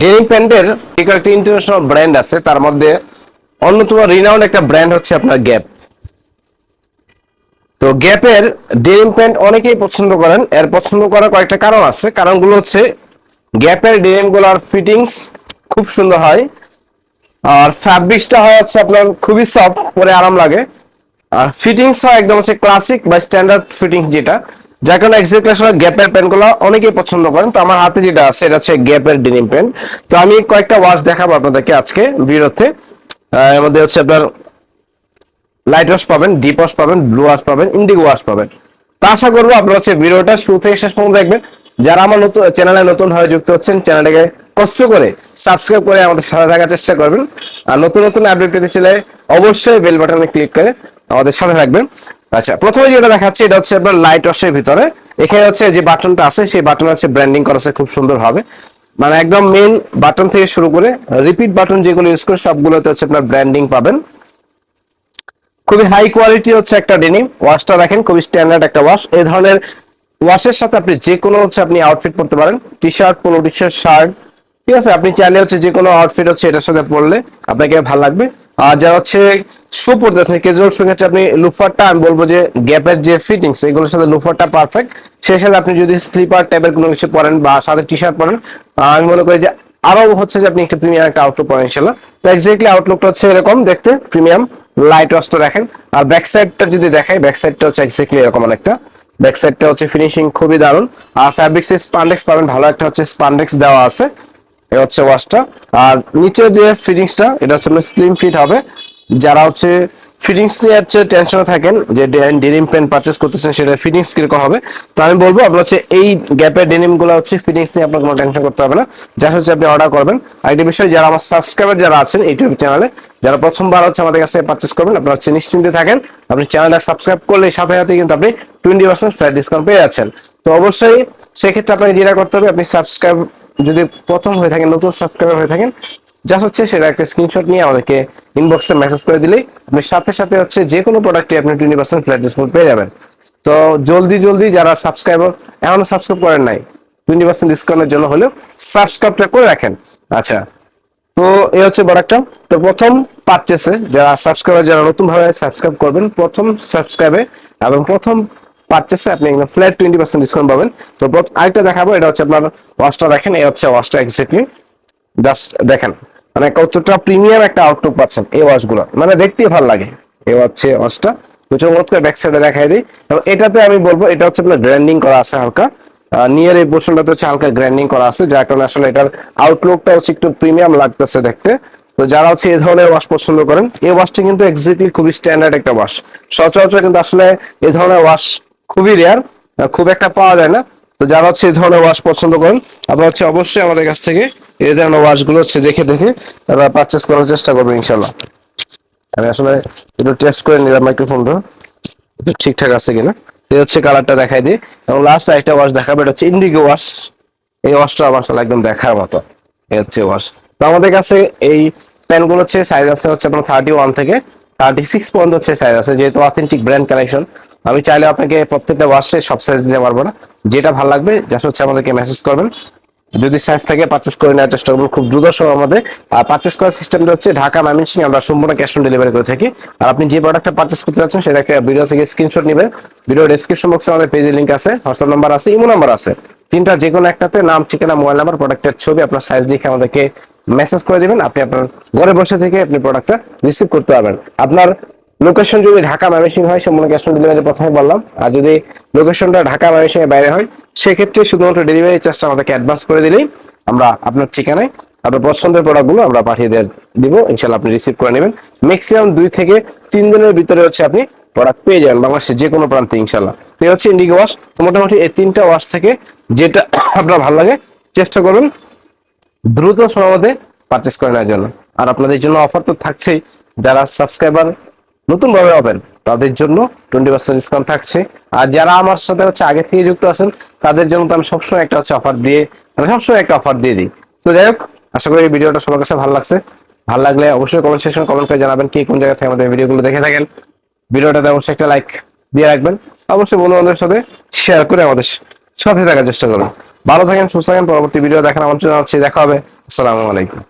Denim প্যান্টের কয়েকটি international brand আছে, তার মধ্যে অন্যতম রিনাউন্ড একটা ব্র্যান্ড হচ্ছে আপনার গ্যাপ তো গ্যাপের ডেনিম প্যান্ট অনেকেই পছন্দ করেন, এর পছন্দ করার কয়েকটা কারণ আছে। কারণগুলো হচ্ছে গ্যাপের ডেনিমগুলার ফিটিংস খুব সুন্দর হয়, আর ফ্যাব্রিক্সটা হয় হচ্ছে আপনার খুবই সফট পরে আরাম লাগে। আর ফিটিংস হয় একদম হচ্ছে ক্লাসিক বা স্ট্যান্ডার্ড ফিটিংস যেটা। যার কারণে গ্যাপের অনেকেই পছন্দ করেন। তো আমার হাতে যেটা হচ্ছে গ্যাপের তো আমি কয়েকটা ওয়াশ দেখাবো আপনাদেরকে আজকে মধ্যে হচ্ছে আপনার লাইট ওয়াশ পাবেন ডিপ ওয়াশ পাবেন ব্লু ওয়াশ পাবেন ওয়াশ পাবেন। তা আশা করব আপনারা হচ্ছে শেষ দেখবেন। যারা আমার নতুন চ্যানেলে নতুন হয়ে যুক্ত হচ্ছেন চ্যানেলটাকে কষ্ট করে সাবস্ক্রাইব করে আমাদের সাথে থাকার চেষ্টা করবেন। আর নতুন নতুন আপডেট অবশ্যই বেল বাটনে ক্লিক করে আমাদের সাথে থাকবেন। আচ্ছা প্রথমে যেটা দেখাচ্ছি, এটা হচ্ছে আপনার লাইট ওয়াশের ভিতরে। এখানে হচ্ছে যে বাটনটা আছে, সেই বাটন হচ্ছে ব্র্যান্ডিং করা আছে, খুব সুন্দর হবে মানে একদম মেইন বাটন থেকে শুরু করে রিপিট বাটন যেগুলো ইউজ করে, সবগুলোতে হচ্ছে আপনার ব্র্যান্ডিং পাবেন। খুবই হাই কোয়ালিটি হচ্ছে একটা ডেনিম ওয়াশটা দেখেন, খুবই স্ট্যান্ডার্ড একটা ওয়াশ এই ধরনের ওয়াশের সাথে আপনি যে কোনো হচ্ছে আপনি আউটফিট পরতে পারেন। T shirt polo T shirt ঠিক আছে? আপনি চাইলে হচ্ছে যে কোনো আউটফিট হচ্ছে এটার সাথে পরলে আপনাকে ভালো লাগবে। আর যারা হচ্ছে শু পরতে আছেন ক্যাজুয়াল শু আপনি লুফারটা, আমি বলব যে গ্যাপের যে ফিটিংস, এগুলোর সাথে লুফারটা পারফেক্ট সেই সাথে আপনি যদি স্লিপার টাইপের কোনো কিছু পরেন বা সাথে টি শার্ট পরেন আমি মনে করি যে আরও হচ্ছে যে আপনি একটা প্রিমিয়াম একটা আউটলুক পাবেন ইনশাল্লাহ তো এক্স্যাক্টলি আউটলুকটা হচ্ছে এরকম, দেখতে প্রিমিয়াম লাইট ওয়াশটা দেখেন। আর ব্যাক সাইডটা যদি দেখাই ব্যাক সাইডটা হচ্ছে এক্স্যাক্টলি এরকম অনেকটা। ব্যাক সাইডটা হচ্ছে ফিনিশিং খুবই দারুণ। আর ফ্যাব্রিক্স স্পান্ডেক্স পাবেন, ভালো একটা হচ্ছে স্পান্ডেক্স দেওয়া আছে। এই হচ্ছে ওয়াশটা আর নিচে যে ফিটিংসটা এটা হচ্ছে আপনার স্লিম ফিট হবে। যারা হচ্ছে ফিটিংস নিয়ে হচ্ছে টেনশনে থাকেন, যে ডেনিম প্যান্ট পারচেস করতেছেন, সেটা ফিটিংস কীরকম হবে, তো আমি বলব, আপনার হচ্ছে এই গ্যাপের ডেনিমগুলো হচ্ছে ফিটিংস নিয়ে আপনার কোনো টেনশন করতে হবে না। যা হচ্ছে আপনি অর্ডার করবেন। আর একটা বিষয়, যারা আমার সাবস্ক্রাইবার যারা আছেন ইউটিউব চ্যানেলে যারা প্রথমবার হচ্ছে আমাদের কাছে পারচেস করবেন, আপনারা হচ্ছে নিশ্চিন্তে থাকেন। আপনি চ্যানেলটা সাবস্ক্রাইব করলে সাথে সাথে কিন্তু আপনি টোয়েন্টি পার্সেন্ট ফ্ল্যাট ডিসকাউন্ট পেয়ে যাচ্ছেন। তো অবশ্যই সেক্ষেত্রে আপনাকে যেটা করতে হবে, আপনি সাবস্ক্রাইব যদি প্রথম হয়ে থাকেন, নতুন সাবস্ক্রাইবার হয়ে থাকেন জাস্ট হচ্ছে সেটা একটা স্ক্রিনশট নিয়ে আমাদেরকে ইনবক্সে মেসেজ করে দিলেই আপনি সাথে সাথে হচ্ছে যে কোনো প্রোডাক্টে আপনি টোয়েন্টি পার্সেন্ট ফ্ল্যাট ডিসকাউন্ট পেয়ে যাবেন। তো জলদি জলদি যারা সাবস্ক্রাইবার এখনও সাবস্ক্রাইব করেন নাই টোয়েন্টি পার্সেন্ট ডিসকাউন্টের জন্য হলেও সাবস্ক্রাইবটা করে রাখেন। আচ্ছা তো এই হচ্ছে প্রোডাক্টটা তো প্রথম পারচেসে যারা সাবস্ক্রাইবার যারা নতুন ভাবে সাবস্ক্রাইব করবেন, প্রথম সাবস্ক্রাইবে এবং প্রথম পারচেসে আপনি একদম ফ্ল্যাট টোয়েন্টি পার্সেন্ট ডিসকাউন্ট পাবেন। তো আরেকটা দেখাবো, এটা হচ্ছে আপনার ওয়াশটা দেখেন, এই হচ্ছে ওয়াশটা এক্স্যাক্টলি জাস্ট দেখেন মানে কতটা প্রিমিয়াম একটা আউটলুক পাচ্ছেন এই ওয়াশগুলো মানে দেখতেই ভালো লাগে এই হচ্ছে ওয়াশটা প্রচুর অনুরোধ করে ব্যাক সাইডে দেখাই দিই। এবং এটাতে আমি বলব, এটা হচ্ছে আপনার গ্র্যান্ডিং করা আছে হালকা। নিয়ার এই পোর্শনটাতে হচ্ছে হালকা গ্র্যান্ডিং করা আছে, যার কারণে আসলে এটার আউটলুকটা হচ্ছে একটু প্রিমিয়াম লাগতেছে দেখতে। তো যারা হচ্ছে এই ধরনের ওয়াশ পছন্দ করেন, এই ওয়াশটি কিন্তু এক্স্যাক্টলি খুবই স্ট্যান্ডার্ড একটা ওয়াশ সচরাচর কিন্তু আসলে এই ধরনের ওয়াশ খুবই রেয়ার খুব একটা পাওয়া যায় না। তো যারা হচ্ছে এই ধরনের ওয়াশ পছন্দ করেন, আপনারা হচ্ছে অবশ্যই আমাদের কাছ থেকে এই ধরনের ওয়াশগুলো হচ্ছে দেখে দেখে তারা পারচেস করার চেষ্টা করবেন ইনশাল্লাহ আমি আসলে একটু টেস্ট করে নিলাম মাইক্রোফোনটা ঠিকঠাক আছে কিনা। এই হচ্ছে কালারটা দেখাই দিই। এবং লাস্ট একটা ওয়াশ দেখাবে, এটা হচ্ছে ইন্ডিগো ওয়াশ এই ওয়াশটা আমার একদম দেখার মতো। এই হচ্ছে ওয়াশ তো আমাদের কাছে এই প্যানগুলো হচ্ছে সাইজ আছে হচ্ছে আপনার থার্টি ওয়ান থেকে থার্টি সিক্স পর্যন্ত হচ্ছে সাইজ আছে, যেহেতু অথেন্টিক ব্র্যান্ড কালেকশন আমি চাইলে আপনাকে প্রত্যেকটা ওয়াশে সব সাইজ দিতে পারব না। যেটা ভালো লাগবে জাস্ট হচ্ছে আমাদেরকে মেসেজ করবেন। যদি সাইজ থাকে পারচেস করে নেওয়ার চেষ্টা করবেন, খুব দ্রুত সময় আমাদের। আর পারচেস করার সিস্টেমটা হচ্ছে ঢাকা ময়মনসিংহ, আমরা সম্পূর্ণ ক্যাশ অন ডেলিভারি করে থাকি। আর আপনি যে প্রোডাক্টটা পারচেস করতে যাচ্ছেন, সেটাকে ভিডিও থেকে স্ক্রিনশট নেবেন। ভিডিও ডেসক্রিপশন বক্সে আমাদের পেজের লিঙ্ক আছে হোয়াটসঅ্যাপ নাম্বার আছে ইমো নাম্বার আছে। তিনটা যে কোনো একটাতে নাম, ঠিকানা মোবাইল নাম্বার প্রোডাক্টের ছবি, আপনার সাইজ লিখে আমাদেরকে মেসেজ করে দিবেন। আপনি আপনার ঘরে বসে থেকে আপনি প্রোডাক্টটা রিসিভ করতে পারবেন। আপনার লোকেশন যদি ঢাকা ময়মনসিংহ হয়, সম্পূর্ণ ক্যাশ অন ডেলিভারি প্রথমে বললাম। আর যদি লোকেশনটা ঢাকা ময়মনসিংহের বাইরে হয়, সেক্ষেত্রে শুধুমাত্র ডেলিভারি চার্জটা আমাদেরকে অ্যাডভান্স করে দিলেই আমরা আপনার ঠিকানায় আপনার পছন্দের প্রোডাক্টগুলো আমরা পাঠিয়ে দিয়ে দিব। ইনশাল্লাহ আপনি রিসিভ করে নেবেন। ম্যাক্সিমাম দুই থেকে তিন দিনের ভিতরে হচ্ছে আপনি প্রোডাক্ট পেয়ে যাবেন বাংলাদেশের যে কোনো প্রান্তে ইনশাল্লাহ তো এই হচ্ছে ইন্ডিগো ওয়াশ তো মোটামুটি এই তিনটা ওয়াশ থেকে যেটা আপনার ভালো লাগে, চেষ্টা করবেন দ্রুত সময়ের মধ্যে পারচেস করে নেওয়ার জন্য। আর আপনাদের জন্য অফার তো থাকছেই। যারা সাবস্ক্রাইবার নতুন ভাবে হবেন তাদের জন্য টোয়েন্টি পার্সেন্ট ডিসকাউন্ট থাকছে। আর যারা আমার সাথে হচ্ছে আগে থেকে যুক্ত আছেন, তাদের জন্য তো আমি সবসময় একটা হচ্ছে অফার দিয়ে আমি সবসময় একটা অফার দিয়ে দিই। তো যাই হোক, আশা করি ভিডিওটা সবার কাছে ভালো লাগছে। ভালো লাগলে অবশ্যই কমেন্ট সেকশনে কমেন্ট করে জানাবেন কি কোন জায়গা থেকে আমাদের ভিডিওগুলো দেখে থাকেন। ভিডিওটাতে অবশ্যই একটা লাইক দিয়ে রাখবেন। অবশ্যই বন্ধু বান্ধবের সাথে শেয়ার করে আমাদের সাথে থাকার চেষ্টা করুন ভালো থাকেন, সুস্থ থাকেন, পরবর্তী ভিডিও দেখার আমন্ত্রণ জানাচ্ছি। দেখা হবে। আসসালামু আলাইকুম।